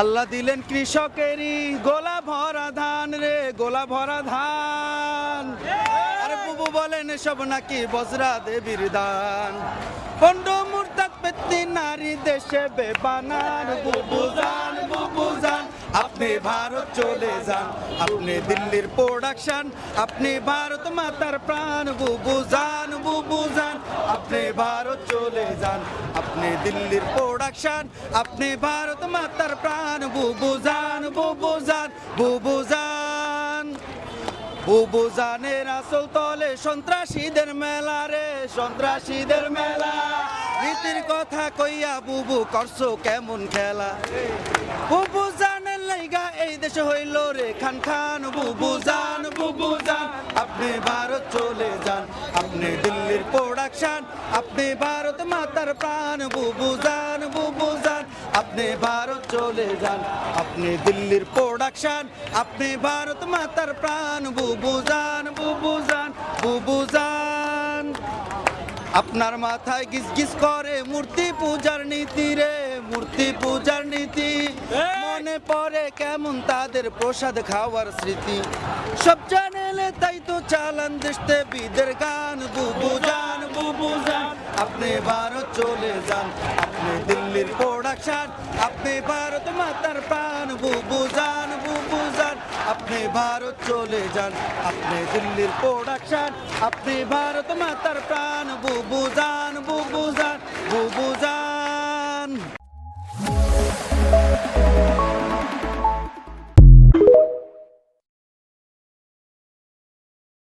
আল্লাহ দিলেন কৃষকেরই গোলা ভরা ধান রে, গোলা ভরা ধান। আরে বুবু বলেন সব নাকি বজরা দেবীর দান। পণ্ড পেত্তি নারী দেশে বেপানার বুবু দান বুবু আপনি ভারত চলে যান, আপনি দিল্লির প্রোডাকশন আপনি ভারত মাতার প্রাণ, বুবু জান বুবু জান। আপনি ভারত চলে যান, আপনি দিল্লির প্রোডাকশন আপনি ভারত মাতার প্রাণ, বুবু জান বুবু জান বুবু জান। বুবু জানের আসল তলে সন্ত্রাসীদের মেলা রে, সন্ত্রাসীদের মেলা। রীতির কথা কইয়া বুবু করছ কেমন খেলা? বুবু দেশে হইল রে খান খান, বুবু জান বুবু জান। আপনি ভারত চলে যান, আপনি দিল্লির প্রোডাকশন আপনি ভারত মাতার প্রাণ, বুবু জান বুবু জান। আপনি ভারত চলে যান, আপনি দিল্লির প্রোডাকশন আপনি ভারত মাতার প্রাণ, বুবু জান বুবু জান বুবু জান। আপনার মাথায় গিস গিস করে মূর্তি পূজার নীতি রে, মূর্তি পূজার নীতি। মনে পড়ে কেমন তাদের প্রসাদ খাওয়ার স্মৃতি। সব জানেলে তাই তো চালান দেশতে বিদের গান, বুবু জান বুবু জান আপনি ভারত চলে যান, আপনি দিল্লির প্রোডাকশন, আপনি ভারত মাতার প্রাণ, বুবু জান বুবু জান আপনি ভারত চলে যান, আপনি দিল্লির প্রোডাকশন, আপনি ভারত মাতার প্রাণ, বুবু জান বুবু জান বুবু